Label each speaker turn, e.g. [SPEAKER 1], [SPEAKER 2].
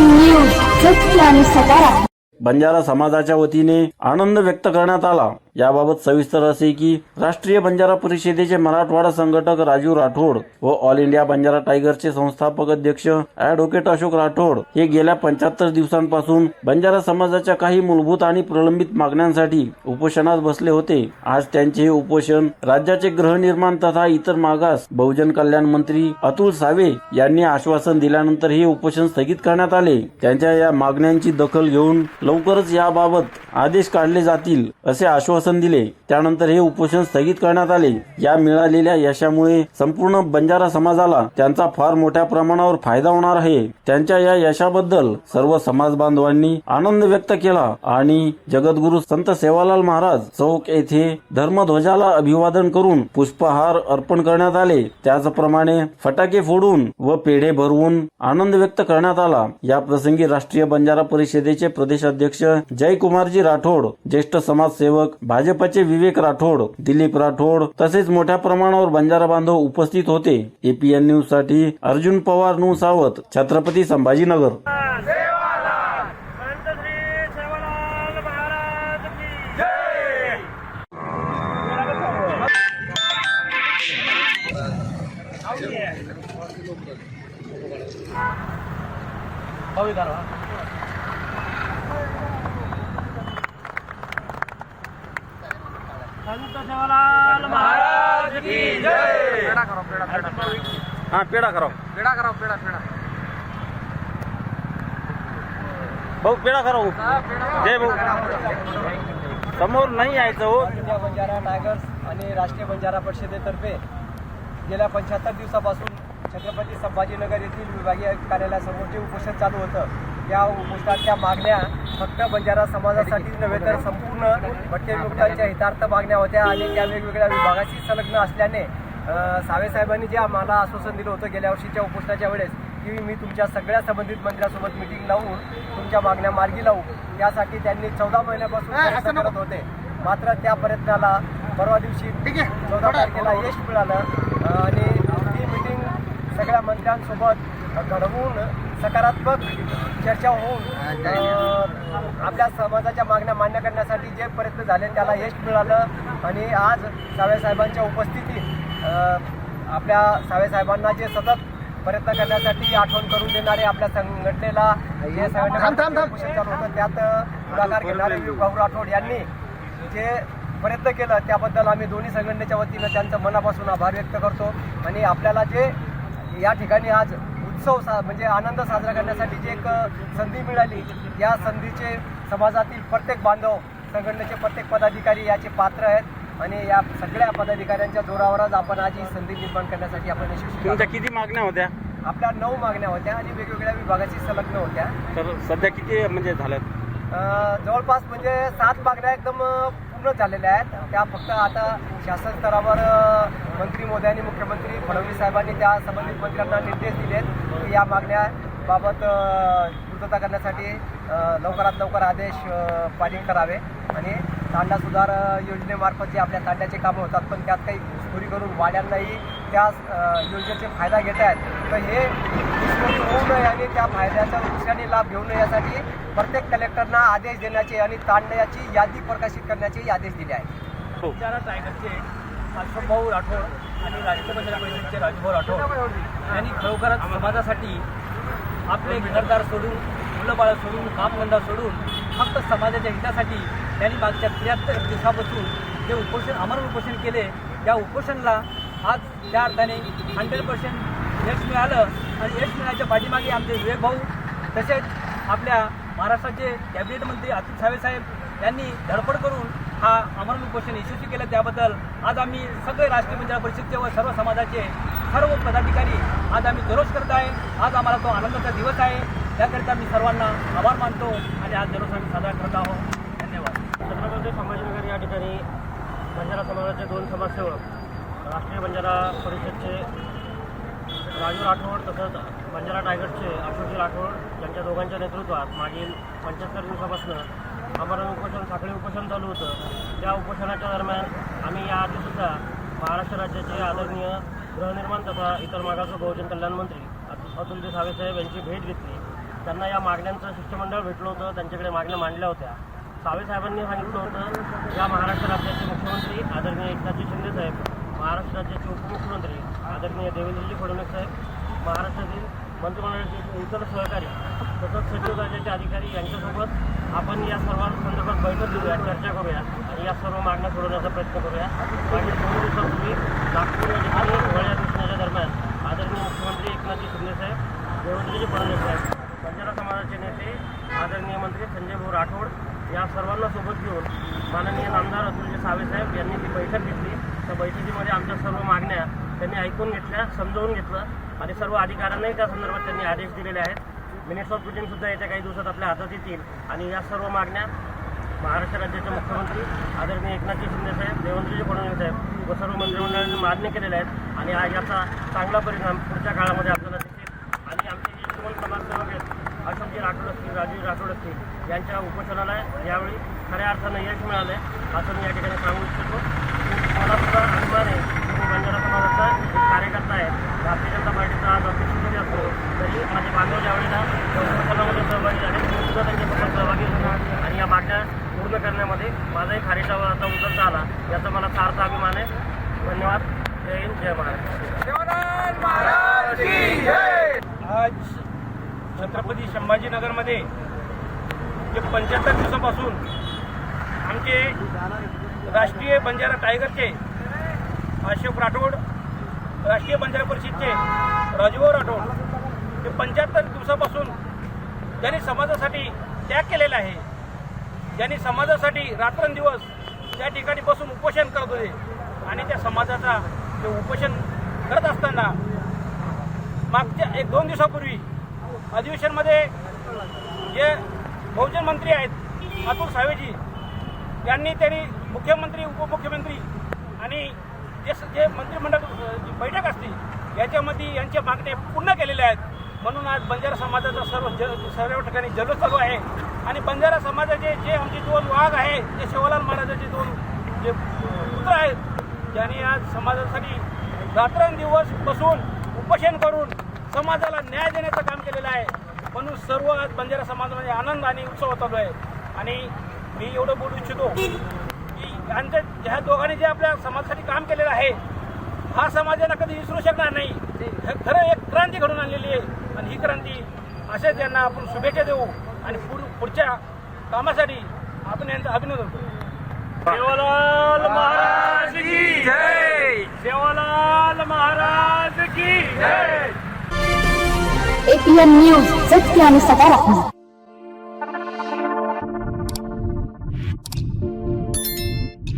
[SPEAKER 1] News सत्य आणि सकारा
[SPEAKER 2] बंजारा समाजाच्या वतीने आनंद व्यक्त करण्यात आला. याबाबत सविस्तर असे की राष्ट्रीय बंजारा परिषदेचे मराठवाडा संघटक राजू राठोड व ऑल इंडिया बंजारा टायगरचे संस्थापक अध्यक्ष अॅडव्होकेट अशोक राठोड हे गेल्या पंच्याहत्तर दिवसांपासून बंजारा समाजाच्या काही मूलभूत आणि प्रलंबित मागण्यांसाठी उपोषणात बसले होते. आज त्यांचे हे उपोषण राज्याचे गृहनिर्माण तथा इतर मागास बहुजन कल्याण मंत्री अतुल सावे यांनी आश्वासन दिल्यानंतर हे उपोषण स्थगित करण्यात आले. त्यांच्या या मागण्यांची दखल घेऊन लवकरच याबाबत आदेश काढले जातील असे आश्वासन आश्वासन दिले. त्यानंतर हे उपोषण स्थगित करण्यात आले. या मिळालेल्या यशामुळे संपूर्ण बंजारा समाजाला त्यांचा फार मोठ्या प्रमाणावर फायदा होणार आहे. त्यांच्या या यशाबद्दल सर्व समाज बांधवांनी आनंद व्यक्त केला आणि जगद्गुरु संत सेवालाल महाराज चौक येथे धर्मध्वजाला अभिवादन करून पुष्पहार अर्पण करण्यात आले. त्याचप्रमाणे फटाके फोडून व पेढे भरवून आनंद व्यक्त करण्यात आला. या प्रसंगी राष्ट्रीय बंजारा परिषदेचे प्रदेशाध्यक्ष जयकुमारजी राठोड ज्येष्ठ समाजसेवक भाजपचे विवेक राठोड दिलीप राठोड तसेच मोठ्या प्रमाणावर बंजारा बांधव उपस्थित होते एपीएन न्यूजसाठी अर्जुन पवार नू सावत छत्रपती संभाजीनगर
[SPEAKER 3] संत श्री सेवालाल महाराज की जय संत सेवालाल महाराज की जय
[SPEAKER 2] हा पेढा करा
[SPEAKER 4] पेढा करा पेढा पेढा.
[SPEAKER 2] भाऊ पेढा करा जय भाऊ. समोर नाही यायचं हो.
[SPEAKER 4] इंडिया बंजारा टायगर्स आणि राष्ट्रीय बंजारा परिषदेतर्फे गेल्या पंच्याहत्तर दिवसापासून छत्रपती संभाजीनगर येथील विभागीय कार्यालयासमोर जे उपोषण चालू होतं त्या उपोषणाच्या मागण्या फक्त बंजारा समाजासाठी नव्हे तर संपूर्ण भटके विमुक्तांच्या हितार्थ मागण्या होत्या आणि त्या वेगवेगळ्या विभागाशी संलग्न असल्याने अ, सावे साहेबांनी जे आम्हाला आश्वासन दिलं होतं गेल्या वर्षीच्या उपोषणाच्या वेळेस की मी तुमच्या सगळ्या संबंधित मंत्र्यांसोबत मिटिंग लावून तुमच्या मागण्या मार्गी लावू. त्यासाठी त्यांनी चौदा महिन्यापासून प्रयत्न करत होते. मात्र त्या प्रयत्नाला परवा दिवशी चौदा तारखेला यश मिळालं. आणि ती मिटिंग सगळ्या मंत्र्यांसोबत घडवून सकारात्मक चर्चा होऊन आपल्या समाजाच्या मागण्या मान्य करण्यासाठी जे प्रयत्न झाले त्याला यश मिळालं. आणि आज सावे साहेबांच्या उपस्थितीत आपल्या सावे साहेबांना जे सतत प्रयत्न करण्यासाठी आठवण करून देणारे आपल्या संघटनेला जे उपोषण चालू होतं त्यात पुढाकार घेणारे भाऊ राठोड यांनी जे प्रयत्न केलं त्याबद्दल आम्ही दोन्ही संघटनेच्या वतीनं त्यांचं मनापासून आभार व्यक्त करतो. आणि आपल्याला जे या ठिकाणी आज उत्सव सा म्हणजे आनंद साजरा करण्यासाठी जी एक संधी मिळाली या संधीचे समाजातील प्रत्येक बांधव संघटनेचे प्रत्येक पदाधिकारी याचे पात्र आहेत. आणि या सगळ्या पदाधिकाऱ्यांच्या जोरावरच आपण आज ही संधी निर्माण करण्यासाठी आपण यशस्वी.
[SPEAKER 2] तुमच्या किती मागण्या होत्या?
[SPEAKER 4] आपल्या नऊ मागण्या होत्या आणि वेगवेगळ्या विभागाशी संलग्न होत्या.
[SPEAKER 2] तर सध्या किती म्हणजे झाल्यात?
[SPEAKER 4] अं, जवळपास म्हणजे सात मागण्या एकदम अं, पूर्ण झालेल्या आहेत. त्या फक्त आता शासन स्तरावर अं, मंत्री मोदयांनी मुख्यमंत्री फडणवीस साहेबांनी त्या संबंधित मंत्र्यांना निर्देश दिलेत की या मागण्या बाबत पूर्तता करण्यासाठी अं, लवकरात लवकर आदेश अं, पारित करावे. आणि तांडा सुधार योजनेमार्फत जे आपल्या तांड्याचे कामं होतात पण त्यात काही घुसखोरी करून वाड्यांनाही त्या योजनेचे फायदा घेत आहेत. तर हे घुसखोरी होऊ नये आणि त्या फायद्याचा दुसऱ्याने लाभ घेऊ नये यासाठी प्रत्येक कलेक्टरना आदेश देण्याचे आणि तांड्याची यादी प्रकाशित करण्याचे आदेश दिले आहेत.
[SPEAKER 3] बंजारा टायगरचे अशोकभाऊ राठोड आणि राष्ट्रीय परिषदेचे राजूभाऊ राठोड यांनी खरोखरच समाजासाठी आपले घरदार सोडून मुलं बाळं सोडून कामधंदा सोडून फक्त समाजाच्या हितासाठी त्यांनी मागच्या त्र्याहत्तर दिवसापासून जे उपोषण अमर उपोषण केले त्या उपोषणला आज त्या अर्थाने हंड्रेड पर्सेंट यश मिळालं. आणि यश मिळाल्याच्या पाठीमागे आमचे विवेक भाऊ तसेच आपल्या महाराष्ट्राचे कॅबिनेट मंत्री अतुल सावे साहेब यांनी धडपड करून हा अमरण उपोषण यशस्वी केलं. त्याबद्दल आज आम्ही सगळे राष्ट्रीय पंचायत परिषदचे व सर्व समाजाचे सर्व पदाधिकारी आज आम्ही गरोज करत आहे. आज आम्हाला तो आनंदाचा दिवस आहे. त्याकरिता मी सर्वांना आभार मानतो आणि आज जल्लोष आम्ही साजरा करत आहोत. धन्यवाद.
[SPEAKER 5] छत्रपती संभाजीनगर या ठिकाणी बंजारा समाजाचे दोन समाजसेवक राष्ट्रीय बंजारा परिषदचे राजू राठोड तसंच बंजारा टायगर्सचे अशोकजी राठोड यांच्या दोघांच्या नेतृत्वात मागील पंच्याहत्तर दिवसापासून आमरण उपोषण साखळी उपोषण चालू होतं. त्या उपोषणाच्या दरम्यान आम्ही याआधीसुद्धा महाराष्ट्र राज्याचे आदरणीय गृहनिर्माण तथा इतर मागास बहुजन कल्याण मंत्री अतु- अतुलजी सावेसाहेब यांची भेट घेतली. त्यांना या मागण्यांचं शिष्टमंडळ भेटलं होतं त्यांच्याकडे मागण्या मांडल्या होत्या. सावे साहेबांनी सांगितलं होतं या महाराष्ट्र राज्याचे मुख्यमंत्री आदरणीय एकनाथजी शिंदे साहेब महाराष्ट्र राज्याचे उपमुख्यमंत्री आदरणीय देवेंद्रजी फडणवीस साहेब महाराष्ट्रातील मंत्रिमंडळाचे इतर सहकारी तसंच सचिव राज्याचे अधिकारी यांच्यासोबत आपण या सर्वांसंदर्भात बैठक घेऊया चर्चा करूया आणि या सर्व मागण्या सोडवण्याचा प्रयत्न करूया. मागील दोन दिवसापूर्वी नागपूर या ठिकाणी होळ्या अधिवेशनाच्या दरम्यान आदरणीय मुख्यमंत्री एकनाथजी शिंदे साहेब देवेंद्रजी फडणवीस साहेब बंजारा समाजाचे नेते आदरणीय मंत्री संजय भाऊ राठोड या सर्वांना सोबत घेऊन माननीय आमदार अतुलजी सावे साहेब यांनी ती बैठक घेतली. त्या बैठकीमध्ये आमच्या सर्व मागण्या त्यांनी ऐकून घेतल्या समजावून घेतलं आणि सर्व अधिकाऱ्यांनाही त्या संदर्भात त्यांनी आदेश दिलेले आहेत. मिनिट्स ऑफ मिटिंग सुद्धा येत्या काही दिवसात आपल्या हातात येतील आणि या सर्व मागण्या महाराष्ट्र राज्याचे मुख्यमंत्री आदरणीय एकनाथजी शिंदे साहेब देवेंद्रजी फडणवीस साहेब व सर्व मंत्रिमंडळाने मान्य केलेले आहेत आणि आज याचा चांगला परिणाम पुढच्या काळामध्ये आपल्याला दिसेल आणि आमचे जे दोन समाजसेवक आहेत असतील राजीव राठोड असतील यांच्या उपोषणाला यावेळी खऱ्या अर्थानं यश मिळालं आहे असं मी या ठिकाणी सांगू इच्छितो. मला सुद्धा अभिमान आहे की मी बंजारा समाजाचा एक कार्यकर्ता आहे भारतीय जनता पार्टीचा आज ऑफिस जरी असतो तरी माझे बांधव ज्यावेळेला या उपोषणामध्ये सहभागी झाले मी सुद्धा त्यांच्यासोबत सहभागी झालो आणि या मागण्या पूर्ण करण्यामध्ये माझाही खारीचा आता उचलता आला याचा मला सार्थ अभिमान आहे. धन्यवाद. जय हिंद जय महाराष्ट्र.
[SPEAKER 6] आज छत्रपती संभाजीनगरमध्ये जे पंच्याहत्तर दिवसापासून आमचे राष्ट्रीय बंजारा टायगरचे अशोक राठोड राष्ट्रीय बंजारा परिषदचे राजूभाऊ राठोड हे पंच्याहत्तर दिवसापासून ज्यांनी समाजासाठी त्याग केलेला आहे ज्यांनी समाजासाठी रात्रंदिवस त्या ठिकाणी बसून उपोषण करत होते आणि त्या समाजाचा ते उपोषण करत असताना मागच्या एक दोन दिवसापूर्वी अधिवेशनमध्ये जे बहुजन मंत्री आहेत अतुल सावेजी यांनी त्यांनी मुख्यमंत्री उपमुख्यमंत्री आणि जे स- जे मंत्रिमंडळ जी बैठक असते याच्यामध्ये यांच्या मागण्या पूर्ण केलेल्या आहेत. म्हणून आज बंजारा समाजाचा सर्व ज सर्व ठिकाणी जल्लोष चालू आहे. आणि बंजारा समाजाचे जे आमचे दोन वाघ आहे जे शिवलाल महाराजाचे दोन जे पुत्र आहेत ज्यांनी आज समाजासाठी रात्रंदिवस बसून उपोषण करून समाजाला न्याय देण्याचं काम केलेलं आहे. म्हणून सर्व आज बंजारा समाजामध्ये आनंद आणि उत्सव चालू आहे आणि मी एवढं बोलू इच्छितो की यांच्या ह्या दोघांनी जे आपल्या समाजासाठी काम केलेलं आहे हा समाज यांना कधी विसरू शकणार नाही. हे खरं एक क्रांती घडून आणलेली आहे. आणि ही क्रांती असेच यांना आपण शुभेच्छा देऊ आणि पुढ पुढच्या कामासाठी आपण यांचं अभिनंदन करू.
[SPEAKER 5] देवाला
[SPEAKER 1] एपीएन न्यूज सत्य आणि सकारात्मक